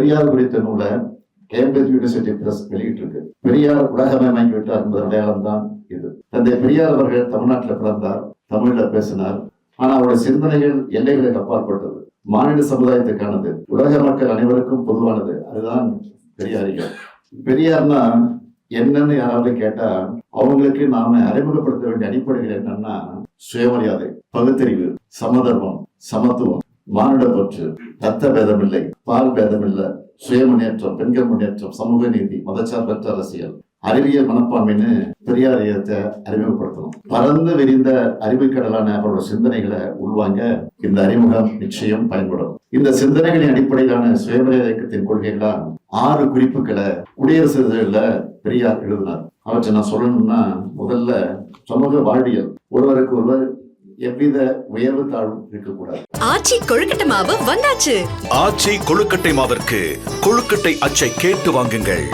பெரியார் குறித்த நூலை Cambridge university press வெளியிட்டிருக்கு. பெரியார் உலகமயமாக்கி விட்டார் என்பது அடையாளம் தான் இது. தந்தை பெரியார் அவர்கள் தமிழ்நாட்டில் பிறந்தார் தமிழில் பேசினார். ஆனா அவருடைய சிந்தனைகள் எல்லைகளுக்கு அப்பாற்பட்டது. மாநில சமுதாயத்துக்கானது. உலக மக்கள் அனைவருக்கும் பொதுவானது. அதுதான் பெரியாரிகள். பெரியார்னா என்னன்னு யாராவது கேட்டா அவங்களுக்கு நாம அறிமுகப்படுத்த வேண்டிய அடிப்படைகள் என்னன்னா சுயமரியாதை பகுத்தறிவு சமதர்மம் சமத்துவம். மானுடப்பற்று ரத்த பேதமில்லை பால் பேதமில்லை சுய முன்னேற்றம் பெண்கள் முன்னேற்றம் சமூக நீதி மதச்சார்பற்ற அரசியல். அறிவியல் மனப்பான்மைன்னு பெரியார் அறிமுகப்படுத்தணும். பறந்து விரிந்த அறிவுக்கடலான அவரோட சிந்தனைகளை உள்வாங்க இந்த அறிமுகம் நிச்சயம் பயன்படும். இந்த சிந்தனைகளின் அடிப்படையிலான சுயமரியாதை இயக்கத்தின் கொள்கைகளா ஆறு குறிப்புகளை குடியரசு இதழில் பெரியார் எழுதினார். அவற்றை நான் சொல்லணும்னா முதல்ல சமூக வாழ்வியல். ஒருவருக்கு ஒருவர் எவ்வித உயர்வு தாழ்வும் இருக்கக்கூடாது. ஆச்சி கொழுக்கட்டை மாவு வந்தாச்சு. ஆச்சி கொழுக்கட்டை மாவிற்கு கொழுக்கட்டை அச்சை கேட்டு வாங்குங்கள்.